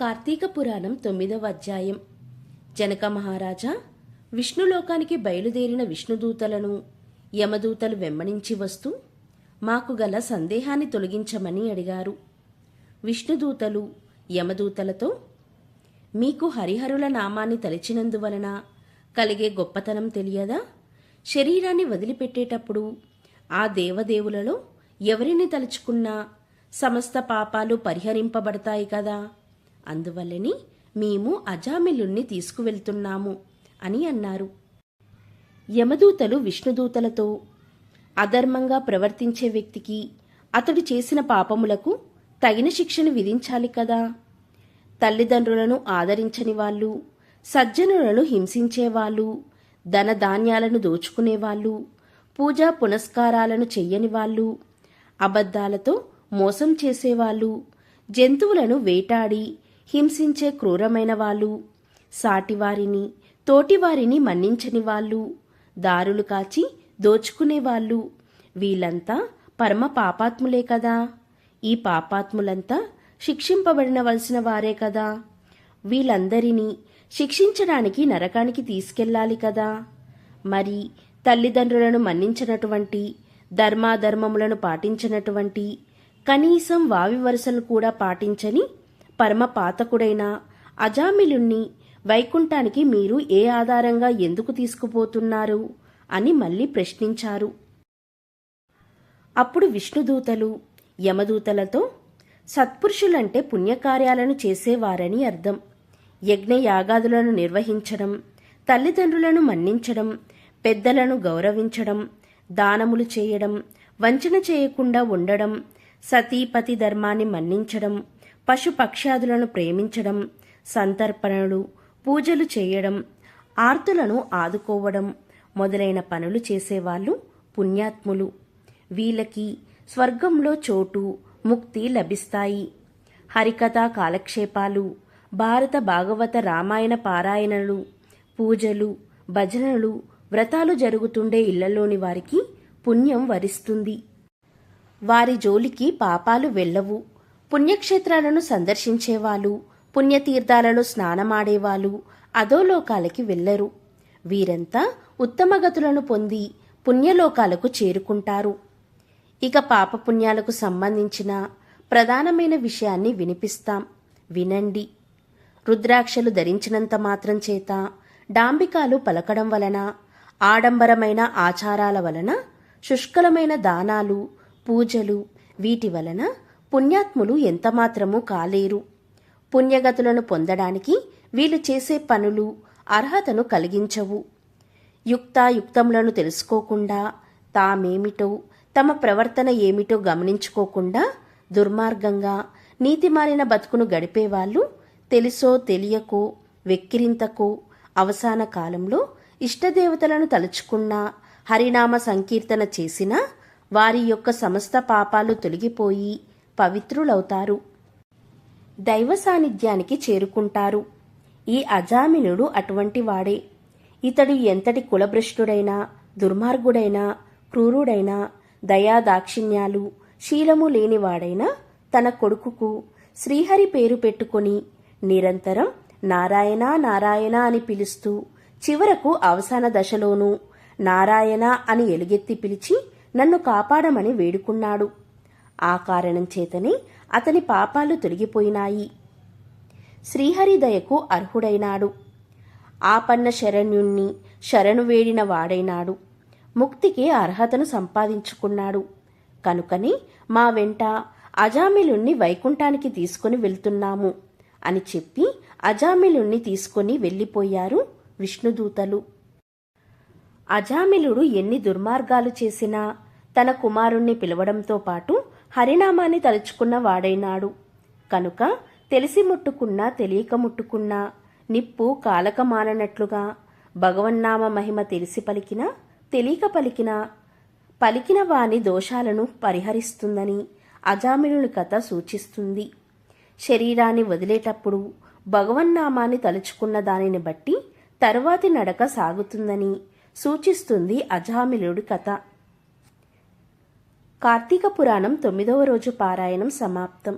కార్తీక పురాణం తొమ్మిదవ అధ్యాయం. జనక మహారాజా విష్ణులోకానికి బయలుదేరిన విష్ణుదూతలను యమదూతలు వెంబడించి వస్తూ మాకు గల సందేహాన్ని తొలగించమని అడిగారు. విష్ణుదూతలు యమదూతలతో మీకు హరిహరుల నామాన్ని తలిచినందువలన కలిగే గొప్పతనం తెలియదా? శరీరాన్ని వదిలిపెట్టేటప్పుడు ఆ దేవదేవులలో ఎవరిని తలుచుకున్నా సమస్త పాపాలు పరిహరింపబడతాయి కదా? అందువల్లనే మేము అజామిలుణ్ణి తీసుకువెళ్తున్నాము అని అన్నారు. యమదూతలు విష్ణుదూతలతో అధర్మంగా ప్రవర్తించే వ్యక్తికి అతడు చేసిన పాపములకు తగిన శిక్షను విధించాలి కదా. తల్లిదండ్రులను ఆదరించని వాళ్ళు సజ్జనులను హింసించేవాళ్ళు ధన ధాన్యాలను దోచుకునేవాళ్ళు పూజా పునస్కారాలను చెయ్యని వాళ్ళు అబద్ధాలతో మోసం చేసేవాళ్ళు జంతువులను వేటాడి హింసించే క్రూరమైన వాళ్ళు సాటివారిని తోటివారిని మన్నించని వాళ్ళు దారులు కాచి దోచుకునేవాళ్ళు వీళ్ళంతా పరమ పాపాత్ములే కదా. ఈ పాపాత్ములంతా శిక్షింపబడినవలసిన వారే కదా. వీళ్ళందరినీ శిక్షించడానికి నరకానికి తీసుకెళ్ళాలి కదా. మరి తల్లిదండ్రులను మన్నించినటువంటి ధర్మాధర్మములను పాటించినటువంటి కనీసం వావి వరుసలు కూడా పాటించని పరమ పాతకుడైన అజామిలుణ్ణి వైకుంఠానికి మీరు ఏ ఆధారంగా ఎందుకు తీసుకుపోతున్నారు అని మళ్ళీ ప్రశ్నించారు. అప్పుడు విష్ణుదూతలు యమదూతలతో సత్పురుషులంటే పుణ్యకార్యాలను చేసేవారని అర్థం. యజ్ఞయాగాదులను నిర్వహించడం తల్లిదండ్రులను మన్నించడం పెద్దలను గౌరవించడం దానములు చేయడం వంచన చేయకుండా ఉండడం సతీపతి ధర్మాన్ని మన్నించడం పశుపక్ష్యాదులను ప్రేమించడం సంతర్పణలు పూజలు చేయడం ఆర్తులను ఆదుకోవడం మొదలైన పనులు చేసేవాళ్ళు పుణ్యాత్ములు. వీళ్ళకి స్వర్గంలో చోటు ముక్తి లభిస్తాయి. హరికథా కాలక్షేపాలు భారత భాగవత రామాయణ పారాయణలు పూజలు భజనలు వ్రతాలు జరుగుతుండే ఇళ్ళలోని వారికి పుణ్యం వరిస్తుంది. వారి జోలికి పాపాలు వెళ్ళవు. పుణ్యక్షేత్రాలను సందర్శించేవాళ్ళు పుణ్యతీర్థాలలో స్నానమాడేవాళ్ళు అధోలోకాలకి వెళ్ళరు వీరంతా ఉత్తమగతులను పొంది పుణ్యలోకాలకు చేరుకుంటారు. ఇక పాపపుణ్యాలకు సంబంధించిన ప్రధానమైన విషయాన్ని వినిపిస్తాం. వినండి. రుద్రాక్షలు ధరించినంత మాత్రం చేత డాంబికాలు పలకడం వలన ఆడంబరమైన ఆచారాల వలన శుష్కలమైన దానాలు పూజలు వీటి వలన పుణ్యాత్ములు ఎంతమాత్రమూ కాలేరు. పుణ్యగతులను పొందడానికి వీళ్ళు చేసే పనులు అర్హతను కలిగించవు. యుక్తాయుక్తములను తెలుసుకోకుండా తామేమిటో తమ ప్రవర్తన ఏమిటో గమనించుకోకుండా దుర్మార్గంగా నీతిమాలిన బతుకును గడిపేవాళ్ళు తెలుసో తెలియకో వెక్కిరింతకో అవసాన కాలంలో ఇష్టదేవతలను తలుచుకున్నా హరినామ సంకీర్తన చేసినా వారి యొక్క సమస్త పాపాలు తొలగిపోయి పవిత్రులవుతారు. దైవ సాన్నిధ్యానికి చేరుకుంటారు. ఈ అజామినుడు అటువంటి వాడే ఇతడు ఎంతటి కులభ్రష్టుడైనా దుర్మార్గుడైనా క్రూరుడైనా దయాదాక్షిణ్యాలు శీలము లేనివాడైనా తన కొడుకుకు శ్రీహరి పేరు పెట్టుకొని నిరంతరం నారాయణ నారాయణ అని పిలుస్తూ చివరకు అవసాన దశలోనూ నారాయణ అని ఎలుగెత్తి పిలిచి నన్ను కాపాడమని వేడుకున్నాడు. ఆ కారణం చేతనే అతని పాపాలు తొలగిపోయినాయి. శ్రీహరి దయకు అర్హుడైనాడు. ఆపన్న శరణ్యుణ్ణి శరణు వేడిన వాడైనాడు. ముక్తికి అర్హతను సంపాదించుకున్నాడు. కనుకనే మా వెంట అజామిలుణ్ణి వైకుంఠానికి తీసుకుని వెళ్తున్నాము అని చెప్పి అజామిలుణ్ణి తీసుకొని వెళ్ళిపోయారు విష్ణుదూతలు. అజామిలుడు ఎన్ని దుర్మార్గాలు చేసినా తన కుమారుణ్ణి పిలవడంతో పాటు హరినామాన్ని తలుచుకున్న వాడైనాడు. కనుక తెలిసి ముట్టుకున్నా తెలియక ముట్టుకున్నా నిప్పు కాలకమాననట్లుగా భగవన్నామ మహిమ తెలిసి పలికినా తెలియక పలికినా పలికిన వాని దోషాలను పరిహరిస్తుందని అజామినుని కథ సూచిస్తుంది. శరీరాన్ని వదిలేటప్పుడు భగవన్నామాన్ని తలుచుకున్న దానిని బట్టి తరువాతి నడక సాగుతుందని సూచిస్తుంది అజామిలుడి కథ. కార్తీక పురాణం తొమ్మిదవ రోజు పారాయణం సమాప్తం.